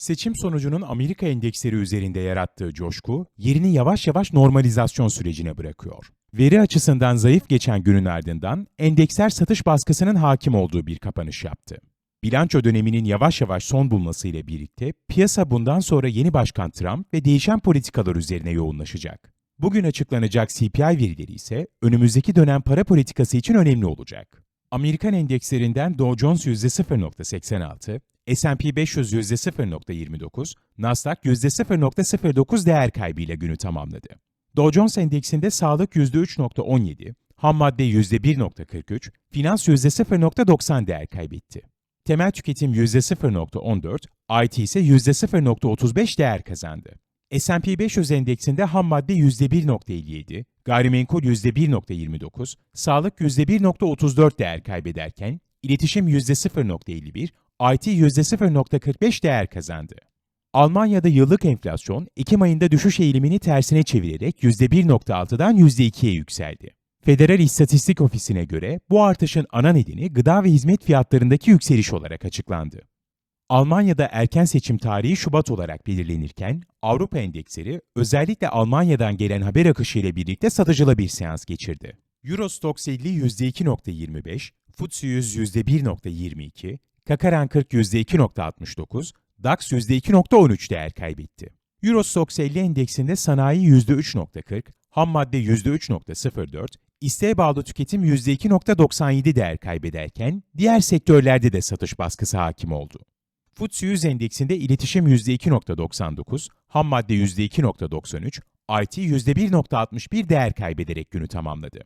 Seçim sonucunun Amerika endeksleri üzerinde yarattığı coşku, yerini yavaş yavaş normalizasyon sürecine bırakıyor. Veri açısından zayıf geçen günün ardından endeksler satış baskısının hakim olduğu bir kapanış yaptı. Bilanço döneminin yavaş yavaş son bulmasıyla birlikte piyasa bundan sonra yeni başkan Trump ve değişen politikalar üzerine yoğunlaşacak. Bugün açıklanacak CPI verileri ise önümüzdeki dönem para politikası için önemli olacak. Amerikan endekslerinden Dow Jones %0.86, S&P 500 %0.29, Nasdaq %0.09 değer kaybıyla günü tamamladı. Dow Jones endeksinde sağlık %3.17, ham madde %1.43, finans %0.90 değer kaybetti. Temel tüketim %0.14, IT ise %0.35 değer kazandı. S&P 500 endeksinde ham madde %1.57, gayrimenkul %1.29, sağlık %1.34 değer kaybederken, iletişim %0.51, IT %0.45 değer kazandı. Almanya'da yıllık enflasyon, Ekim ayında düşüş eğilimini tersine çevirerek %1.6'dan %2'ye yükseldi. Federal İstatistik Ofisi'ne göre bu artışın ana nedeni gıda ve hizmet fiyatlarındaki yükseliş olarak açıklandı. Almanya'da erken seçim tarihi Şubat olarak belirlenirken, Avrupa endeksleri özellikle Almanya'dan gelen haber akışı ile birlikte satıcılı bir seans geçirdi. Eurostoxx 50 %2.25, FTSE 100 %1.22, Kakaran 40 %2.69, DAX %2.13 değer kaybetti. Eurostoxx 50 endeksinde sanayi %3.40, ham madde %3.04, isteğe bağlı tüketim %2.97 değer kaybederken diğer sektörlerde de satış baskısı hakim oldu. FTSE 100 endeksinde iletişim %2.99, ham madde %2.93, IT %1.61 değer kaybederek günü tamamladı.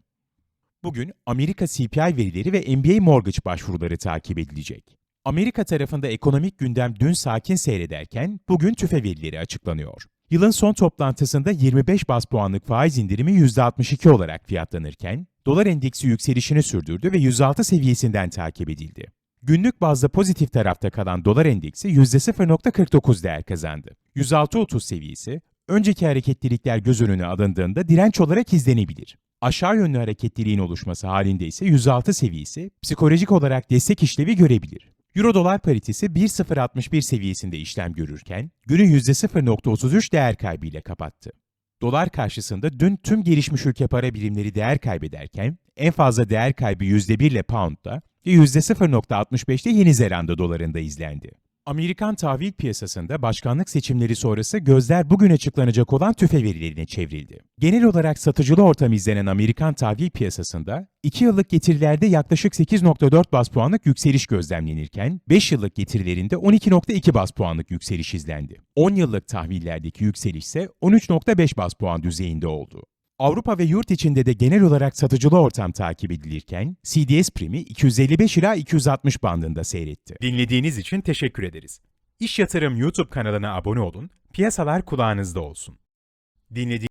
Bugün Amerika CPI verileri ve NBA mortgage başvuruları takip edilecek. Amerika tarafında ekonomik gündem dün sakin seyrederken bugün tüfe verileri açıklanıyor. Yılın son toplantısında 25 bas puanlık faiz indirimi %62 olarak fiyatlanırken, dolar endeksi yükselişini sürdürdü ve 106 seviyesinden takip edildi. Günlük bazda pozitif tarafta kalan dolar endeksi %0.49 değer kazandı. 106.30 seviyesi, önceki hareketlilikler göz önüne alındığında direnç olarak izlenebilir. Aşağı yönlü hareketliliğin oluşması halinde ise 106 seviyesi psikolojik olarak destek işlevi görebilir. Euro-dolar paritesi 1.061 seviyesinde işlem görürken günü %0.33 değer kaybıyla kapattı. Dolar karşısında dün tüm gelişmiş ülke para birimleri değer kaybederken en fazla değer kaybı %1 ile poundda ve %0.65'te Yeni Zelanda dolarında izlendi. Amerikan tahvil piyasasında başkanlık seçimleri sonrası gözler bugün açıklanacak olan tüfe verilerine çevrildi. Genel olarak satıcılı ortam izlenen Amerikan tahvil piyasasında 2 yıllık getirilerde yaklaşık 8.4 bas puanlık yükseliş gözlemlenirken 5 yıllık getirilerinde 12.2 bas puanlık yükseliş izlendi. 10 yıllık tahvillerdeki yükseliş ise 13.5 bas puan düzeyinde oldu. Avrupa ve yurt içinde de genel olarak satıcılı ortam takip edilirken CDS primi 255 ila 260 bandında seyretti. Dinlediğiniz için teşekkür ederiz. İş Yatırım YouTube kanalına abone olun, piyasalar kulağınızda olsun. Dinlediğiniz